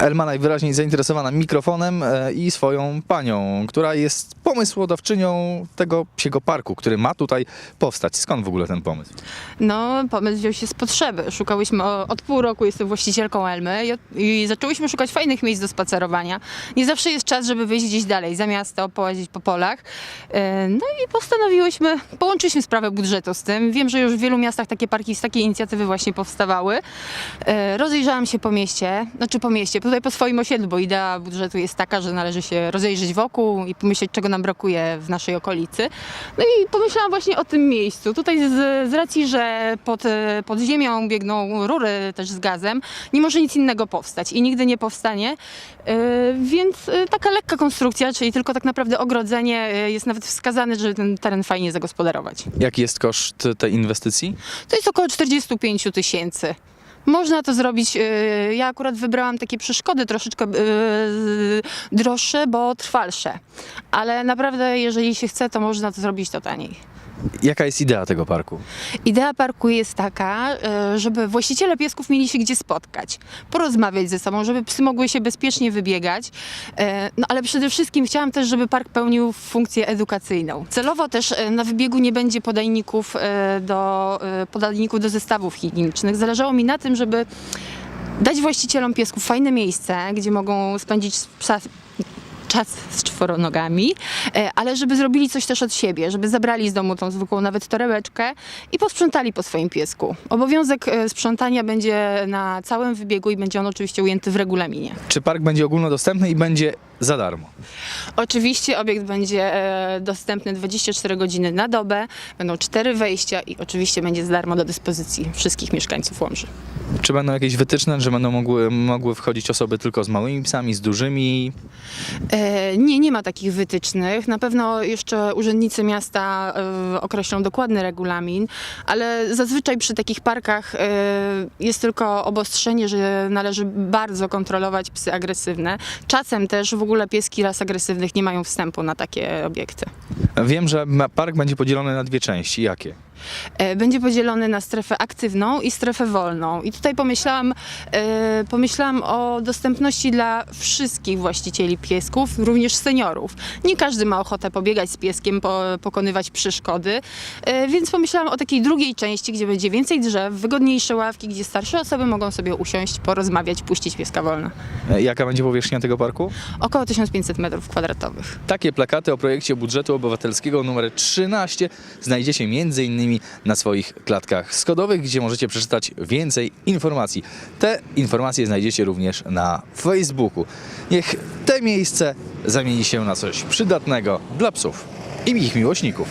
Elma najwyraźniej zainteresowana mikrofonem e, i swoją panią, która jest pomysłodawczynią tego psiego parku, który ma tutaj powstać. Skąd w ogóle ten pomysł? No, pomysł wziął się z potrzeby. Szukałyśmy od pół roku, jestem właścicielką Elmy i, zaczęłyśmy szukać fajnych miejsc do spacerowania. Nie zawsze jest czas, żeby wyjść gdzieś dalej, za miasto, połazić po polach. E, No i postanowiłyśmy, połączyliśmy sprawę budżetu z tym. Wiem, że już w wielu miastach takie parki z takiej inicjatywy właśnie powstawały. E, Rozejrzałam się po mieście, znaczy po mieście, tutaj po swoim osiedlu, bo idea budżetu jest taka, że należy się rozejrzeć wokół i pomyśleć, czego nam brakuje w naszej okolicy. No i pomyślałam właśnie o tym miejscu. Tutaj z, z racji, że pod, e, pod ziemią biegną rury też z gazem, nie może nic innego powstać i nigdy nie powstanie. E, Więc e, taka lekka konstrukcja, czyli tylko tak naprawdę ogrodzenie, jest nawet wskazane, żeby ten teren fajnie zagospodarować. Jaki jest koszt tej inwestycji? To jest około 45 000 tysięcy. Można to zrobić. e, Ja akurat wybrałam takie przeszkody troszeczkę e, droższe, bo trwalsze. Ale naprawdę, jeżeli się chce, to można to zrobić to taniej. Jaka jest idea tego parku? Idea parku jest taka, e, żeby właściciele piesków mieli się gdzie spotkać, porozmawiać ze sobą, żeby psy mogły się bezpiecznie wybiegać. E, No ale przede wszystkim chciałam też, żeby park pełnił funkcję edukacyjną. Celowo też e, na wybiegu nie będzie podajników do, podajników do zestawów higienicznych. Zależało mi na tym, żeby dać właścicielom piesków fajne miejsce, gdzie mogą spędzić psa, czas z czworonogami, e, ale żeby zrobili coś też od siebie, żeby zabrali z domu tą zwykłą nawet torebeczkę i posprzątali po swoim piesku. Obowiązek e, sprzątania będzie na całym wybiegu i będzie on oczywiście ujęty w regulaminie. Czy park będzie ogólnodostępny i będzie za darmo? Oczywiście obiekt będzie e, dostępny 24 godziny na dobę, będą cztery wejścia i oczywiście będzie za darmo do dyspozycji wszystkich mieszkańców Łomży. Czy będą jakieś wytyczne, że będą mogły, mogły wchodzić osoby tylko z małymi psami, z dużymi? E, Nie, nie ma takich wytycznych. Na pewno jeszcze urzędnicy miasta e, określą dokładny regulamin, ale zazwyczaj przy takich parkach e, jest tylko obostrzenie, że należy bardzo kontrolować psy agresywne. Czasem też w ogóle pieski ras agresywnych nie mają wstępu na takie obiekty. Wiem, że park będzie podzielony na dwie części. Jakie? E, Będzie podzielony na strefę aktywną i strefę wolną. I tutaj pomyślałam, e, pomyślałam o dostępności dla wszystkich właścicieli piesków, również seniorów. Nie każdy ma ochotę pobiegać z pieskiem, po, pokonywać przeszkody, e, więc pomyślałam o takiej drugiej części, gdzie będzie więcej drzew, wygodniejsze ławki, gdzie starsze osoby mogą sobie usiąść, porozmawiać, puścić pieska wolna. E, Jaka będzie powierzchnia tego parku? Około 1500 metrów kwadratowych. Takie plakaty o projekcie budżetu obywatelskiego numer 13 znajdziecie m.in. na swoich klatkach schodowych, gdzie możecie przeczytać więcej informacji. Te informacje znajdziecie również na Facebooku. Niech te miejsce zamieni się na coś przydatnego dla psów i ich miłośników.